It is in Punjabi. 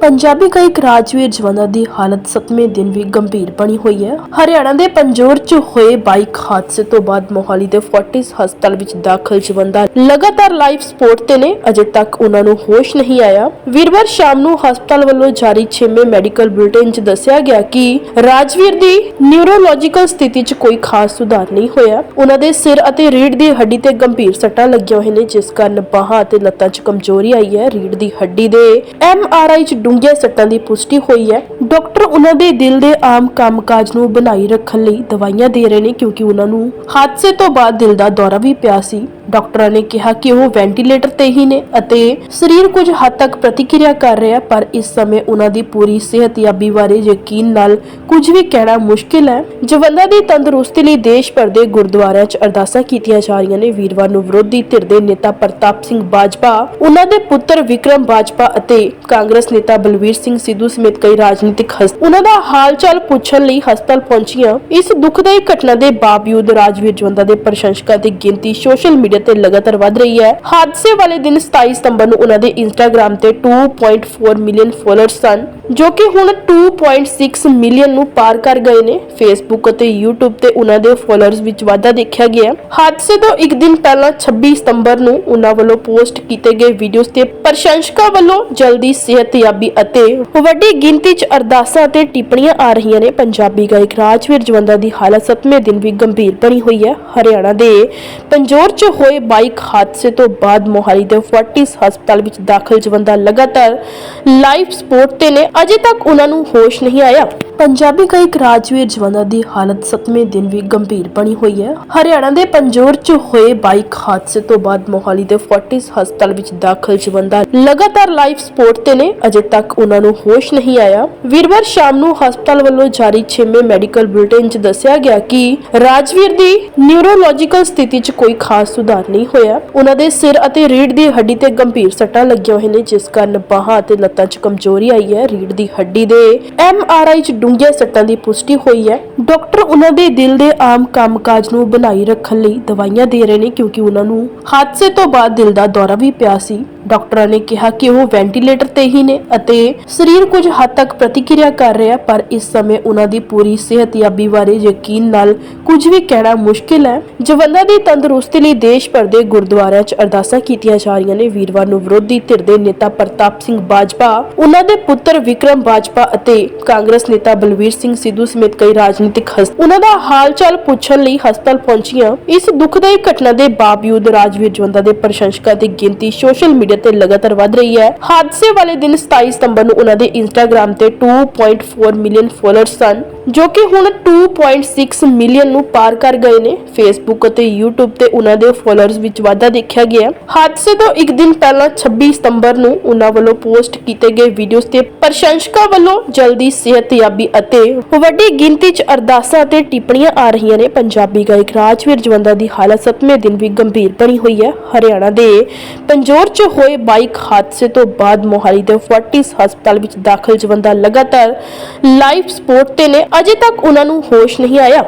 ਪੰਜਾਬੀ ਗਾਇਕ ਰਾਜਵੀਰ ਜਵੰਦਾ ਦੀ ਹਾਲਤ ਸੱਤਵੇਂ ਦਿਨ ਵੀ ਗੰਭੀਰ ਬਣੀ ਹੋਈ ਹੈ। ਹਰਿਆਣਾ ਦੇ ਪੰਜੋਰ 'ਚ ਹੋਏ ਬਾਈਕ ਹਾਦਸੇ ਤੋਂ ਬਾਅਦ ਮੋਹਾਲੀ ਦੇ ਫੋਰਟਿਸ ਹਸਪਤਾਲ ਵਿੱਚ ਦਾਖਲ ਜਵੰਦਾ ਲਗਾਤਾਰ ਲਾਈਫ ਸਪੋਰਟ ਤੇ ਨੇ, ਅਜੇ ਤੱਕ ਉਹਨਾਂ ਨੂੰ ਹੋਸ਼ ਨਹੀਂ ਆਇਆ। ਵੀਰਵਾਰ ਸ਼ਾਮ ਨੂੰ ਹਸਪਤਾਲ ਵੱਲੋਂ ਜਾਰੀ 6ਵੇਂ ਮੈਡੀਕਲ ਬੁਲੇਟਿਨ 'ਚ ਦੱਸਿਆ ਗਿਆ ਕਿ ਰਾਜਵੀਰ ਦੀ ਨਿਊਰੋਲੋਜੀਕਲ ਸਥਿਤੀ 'ਚ ਕੋਈ ਖਾਸ ਸੁਧਾਰ ਨਹੀਂ ਹੋਇਆ। ਉਹਨਾਂ ਦੇ ਸਿਰ ਅਤੇ ਰੀੜ ਦੀ ਹੱਡੀ ਤੇ ਗੰਭੀਰ ਸੱਟਾਂ ਲੱਗੀਆਂ ਹੋਈਆਂ ਨੇ, ਜਿਸ ਕਾਰਨ ਬਾਹਾਂ ਅਤੇ ਲੱਤਾਂ 'ਚ ਕਮਜ਼ੋਰੀ ਆਈ ਹੈ। ਰੀੜ ਦੀ ਹੱਡੀ ਦੇ ਐਮਆਰਆਈ 'ਚ ਡੂੰਘੀਆਂ ਸੱਟਾਂ ਦੀ ਪੁਸ਼ਟੀ ਹੋਈ ਹੈ। ਡਾਕਟਰ ਉਹਨਾਂ ਦੇ ਦਿਲ ਦੇ ਆਮ ਕੰਮਕਾਜ ਨੂੰ ਬਣਾਈ ਰੱਖਣ ਲਈ ਦਵਾਈਆਂ ਦੇ ਰਹੇ ਨੇ ਕਿਉਂਕਿ ਉਹਨਾਂ ਨੂੰ ਹਾਦਸੇ ਤੋਂ ਬਾਅਦ ਦਿਲ ਦਾ ਦੌਰਾ ਵੀ ਪਿਆ ਸੀ। ਡਾਕਟਰਾਂ ਨੇ ਕਿਹਾ ਕਿ ਉਹ ਵੈਂਟੀਲੇਟਰ ਤੇ ਹੀ ਨੇ ਅਤੇ ਸਰੀਰ ਕੁਝ ਹੱਦ ਤੱਕ ਪ੍ਰਤੀਕਿਰਿਆ ਕਰ ਰਿਹਾ, ਪਰ ਇਸ ਸਮੇਂ ਉਹਨਾਂ ਦੀ ਪੂਰੀ ਸਿਹਤਯਾਬੀ ਬਾਰੇ ਯਕੀਨ ਨਾਲ ਕੁਝ ਵੀ ਕਹਿਣਾ ਮੁਸ਼ਕਿਲ ਹੈ। ਜਵੰਦਾ ਦੀ ਤੰਦਰੁਸਤੀ ਲਈ ਦੇਸ਼ ਭਰ ਦੇ ਗੁਰਦੁਆਰਿਆਂ 'ਚ ਅਰਦਾਸਾਂ ਕੀਤੀਆਂ ਜਾ ਰਹੀਆਂ ਨੇ। ਵੀਰਵਾਰ ਨੂੰ ਵਿਰੋਧੀ ਧਿਰ ਦੇ ਨੇਤਾ ਪ੍ਰਤਾਪ ਸਿੰਘ ਬਾਜਪਾ ਉਹਨਾਂ ਦੇ ਪੁੱਤਰ ਵਿਕਰਮ ਬਾਜਪਾ ਅਤੇ ਕਾਂਗਰਸ ਨੇਤਾ ਬਲਵੀਰ ਸਿੰਘ ਸਿੱਧੂ ਸਮੇਤ ਕਈ ਰਾਜਨੀਤਿਕ ਹਸਤ, ਉਹਨਾਂ ਦਾ ਹਾਲ ਚਾਲ ਪੁੱਛਣ ਲਈ ਹਸਪਤਾਲ ਪਹੁੰਚੀਆਂ। ਇਸ ਦੁਖਦਾਈ ਘਟਨਾ ਦੇ ਬਾਵਜੂਦ ਰਾਜਵੀਰ ਜਵੰਦਾ ਦੇ ਪ੍ਰਸ਼ੰਸਕਾਂ ਦੀ ਗਿਣਤੀ ਸੋਸ਼ਲ ਮੀਡੀਆ ਤੇ ਲਗਾਤਾਰ ਵਧ ਰਹੀ ਹੈ। ਹਾਦਸੇ ਵਾਲੇ ਦਿਨ 27 ਸਤੰਬਰ ਨੂੰ ਉਹਨਾਂ ਦੇ ਇੰਸਟਾਗ੍ਰam ਤੇ 2.4 ਮਿਲੀਅਨ ਫਾਲੋਅਰਸ ਸਨ। ਜੋ ਕਿ ਹੁਣ 2.6 ਮਿਲੀਅਨ ਨੂੰ ਪਾਰ ਕਰ ਗਏ ਨੇ। ਫੇਸਬੁੱਕ ਅਤੇ YouTube ਤੇ ਉਹਨਾਂ ਦੇ ਫਾਲੋਅਰਸ ਵਿੱਚ ਵਾਧਾ ਦੇਖਿਆ ਗਿਆ ਹਾਦਸੇ ਤੋਂ ਇੱਕ ਦਿਨ ਪਹਿਲਾਂ 26 ਸਤੰਬਰ ਨੂੰ ਉਹਨਾਂ ਵੱਲੋਂ ਪੋਸਟ ਕੀਤੇ ਗਏ ਵੀਡੀਓਜ਼ ਤੇ ਪ੍ਰਸ਼ੰਸਕਾਂ ਵੱਲੋਂ ਜਲਦੀ ਸਿਹਤਯਾਬੀ ਅਤੇ ਵੱਡੀ ਗਿਣਤੀ 'ਚ ਅਰਦਾਸਾਂ ਅਤੇ ਟਿੱਪਣੀਆਂ ਆ ਰਹੀਆਂ ਨੇ। ਪੰਜਾਬੀ ਗਾਇਕ ਰਾਜਵੀਰ ਜਵੰਦਾ ਦੀ ਹਾਲਤ ਸੱਤਵੇਂ ਦਿਨ ਵੀ ਗੰਭੀਰ ਬਣੀ ਹੋਈ ਹੈ। ਹਰਿਆਣਾ ਦੇ ਪੰਜੋਰ 'ਚ ਹੋਏ ਬਾਈਕ ਹਾਦਸੇ ਤੋਂ ਬਾਅਦ ਮੋਹਾਲੀ ਦੇ ਫੋਰਟਿਸ ਹਸਪਤਾਲ ਵਿੱਚ ਦਾਖਲ ਜਵੰਦਾ ਲਗਾਤਾਰ ਲਾਈਫ ਸਪੋਰਟ ਤੇ ਨੇ। ਅਜੇ ਤੱਕ ਉਹਨਾਂ ਨੂੰ ਹੋਸ਼ ਨਹੀਂ ਆਇਆ। ਪੰਜਾਬੀ ਗਾਇਕ ਰਾਜਵੀਰ ਜਵੰਦਾ ਦੀ ਹਾਲਤ ਸੱਤਵੇਂ ਦਿਨ ਵੀ ਗੰਭੀਰ ਬਣੀ ਹੋਈ ਹੈ। ਹਰਿਆਣਾ ਦੇ ਪੰਜੋਰ 'ਚ ਹੋਏ ਬਾਈਕ ਹਾਦਸੇ ਤੋਂ ਬਾਅਦ ਮੋਹਾਲੀ ਦੇ ਫੋਰਟਿਸ ਹਸਪਤਾਲ ਵਿੱਚ ਦਾਖਲ ਜਵੰਦਾ ਲਗਾਤਾਰ ਲਾਈਫ ਸਪੋਰਟ ਤੇ ਨੇ। ਅਜੇ ਤੱਕ ਉਹਨਾਂ ਨੂੰ ਹੋਸ਼ ਨਹੀਂ ਆਇਆ। ਵੀਰਵਾਰ ਸ਼ਾਮ ਨੂੰ ਹਸਪਤਾਲ ਵੱਲੋਂ ਜਾਰੀ 6ਵੇਂ ਮੈਡੀਕਲ ਬੁਲੇਟਿਨ 'ਚ ਦੱਸਿਆ ਗਿਆ ਕਿ ਰਾਜਵੀਰ ਦੀ ਨਿਊਰੋਲੋਜੀਕਲ ਸਥਿਤੀ 'ਚ ਕੋਈ ਖਾਸ ਸੁਧਾਰ ਨਹੀਂ ਹੋਇਆ। ਉਹਨਾਂ ਦੇ ਸਿਰ ਅਤੇ ਰੀੜ ਦੀ ਹੱਡੀ ਤੇ ਗੰਭੀਰ ਸੱਟਾਂ ਲੱਗੀਆਂ ਹੋਈਆਂ ਨੇ, ਜਿਸ ਕਾਰਨ ਬਾਹਾਂ ਅਤੇ ਲੱਤਾਂ 'ਚ ਕਮਜ਼ੋਰੀ ਆਈ ਹੈ। ਰੀੜ ਰੀੜ੍ਹ ਦੀ ਹੱਡੀ ਦੇ ਆਈ 'ਚ ਡੂੰਘੀਆਂ ਸੱਟਾਂ ਦੀ ਪੁਸ਼ਟੀ ਹੋਈ ਹੈ। ਡਾਕਟਰ ਉਹਨਾਂ ਦੇ ਦਿਲ ਦੇ ਆਮ ਕੰਮਕਾਜ ਨੂੰ ਬਣਾਈ ਰੱਖਣ ਲਈ ਦਵਾਈਆਂ ਦੇ ਰਹੇ ਨੇ ਕਿਉਂਕਿ ਉਹਨਾਂ ਨੂੰ ਹਾਦਸੇ ਤੋਂ ਬਾਅਦ ਦਿਲ ਦਾ ਦੌਰਾ ਵੀ ਪਿਆ ਸੀ। ਡਾਕਟਰਾਂ ਨੇ ਕਿਹਾ ਕਿ ਉਹ ਵੈਂਟੀਲੇਟਰ ਤੇ ਹੀ ਨੇ ਅਤੇ ਸਰੀਰ ਕੁਝ ਹੱਦ ਤੱਕ ਪ੍ਰਤੀਕਿਰਿਆ ਕਰ ਰਿਹਾ, ਪਰ ਇਸ ਸਮੇਂ ਉਹਨਾਂ ਦੀ ਪੂਰੀ ਸਿਹਤਯਾਬੀ ਬਾਰੇ ਯਕੀਨ ਨਾਲ ਕੁਝ ਵੀ ਕਹਿਣਾ ਮੁਸ਼ਕਿਲ ਹੈ। ਜਵੰਦਾ ਦੀ ਤੰਦਰੁਸਤੀ ਲਈ ਦੇਸ਼ ਭਰ ਦੇ ਗੁਰਦੁਆਰਿਆਂ 'ਚ ਅਰਦਾਸਾਂ ਕੀਤੀਆਂ ਜਾ ਰਹੀਆਂ ਨੇ। ਵੀਰਵਾਰ ਨੂੰ ਵਿਰੋਧੀ ਧਿਰ ਦੇ ਨੇਤਾ ਪ੍ਰਤਾਪ ਸਿੰਘ ਬਾਜਵਾ, ਉਹਨਾਂ ਦੇ ਪੁੱਤਰ ਵਿਕਰਮ ਬਾਜਪਾ ਅਤੇ ਕਾਂਗਰਸ ਨੇਤਾ ਬਲਵੀਰ ਸਿੰਘ ਸਿੱਧੂ ਸਮੇਤ ਕਈ ਰਾਜਨੀਤਿਕ ਹਸਤ ਉਹਨਾਂ ਦਾ ਹਾਲ ਚਾਲ ਪੁੱਛਣ ਲਈ ਹਸਪਤਾਲ ਪਹੁੰਚੀਆਂ। ਇਸ ਦੁਖਦਾਈ ਘਟਨਾ ਦੇ ਬਾਵਜੂਦ ਰਾਜਵੀਰ ਜਵੰਦਾ ਦੇ ਪ੍ਰਸ਼ੰਸਕਾਂ ਦੀ ਗਿਣਤੀ ਸੋਸ਼ਲ ਮੀਡੀਆ ਤੇ ਲਗਾਤਾਰ ਵਧ ਰਹੀ ਹੈ। ਹਾਦਸੇ ਵਾਲੇ ਦਿਨ 27 ਸਤੰਬਰ ਨੂੰ ਉਹਨਾਂ ਦੇ ਇੰਸਟਾਗ੍ਰam ਤੇ 2.4 ਮਿਲੀਅਨ ਫਾਲੋਅਰਸ ਸਨ, ਜੋ ਕਿ ਹੁਣ 2.6 ਮਿਲੀਅਨ ਨੂੰ ਪਾਰ ਕਰ ਗਏ ਨੇ। ਫੇਸਬੁੱਕ ਅਤੇ YouTube ਤੇ ਉਹਨਾਂ ਦੇ ਫਾਲੋਅਰਸ ਵਿੱਚ ਵਾਧਾ ਦੇਖਿਆ ਗਿਆ। ਹਾਦਸੇ ਤੋਂ ਇੱਕ ਦਿਨ ਪਹਿਲਾਂ 26 ਸਤੰਬਰ ਨੂੰ ਉਹਨਾਂ ਵੱਲੋਂ ਪੋਸਟ ਕੀਤੇ ਗਏ ਵੀਡੀਓਜ਼ ਤੇ ਪ੍ਰਸ਼ੰਸਕਾਂ ਵੱਲੋਂ ਜਲਦੀ ਸਿਹਤਯਾਬੀ ਅਤੇ ਵੱਡੀ ਗਿਣਤੀ 'ਚ ਅਰਦਾਸਾਂ ਅਤੇ ਟਿੱਪਣੀਆਂ ਆ ਰਹੀਆਂ ਨੇ। ਪੰਜਾਬੀ ਗਾਇਕ ਰਾਜਵੀਰ ਜਵੰਦਾ ਦੀ ਹਾਲਤ ਸੱਤਵੇਂ ਦਿਨ ਵੀ ਗੰਭੀਰ ਬਣੀ ਹੋਈ ਹੈ। ਹਰਿਆਣਾ ਦੇ ਪੰਜੋਰ 'ਚ ਹੋਏ ਬਾਈਕ ਹਾਦਸੇ ਤੋਂ ਬਾਅਦ ਮੋਹਾਲੀ ਦੇ ਫੋਰਟਿਸ ਹਸਪਤਾਲ ਵਿੱਚ ਦਾਖਲ ਜਵੰਦਾ ਲਗਾਤਾਰ ਲਾਈਫ ਸਪੋਰਟ ਤੇ ਨੇ। ਅਜੇ ਤੱਕ ਉਹਨਾਂ ਨੂੰ ਹੋਸ਼ ਨਹੀਂ ਆਇਆ।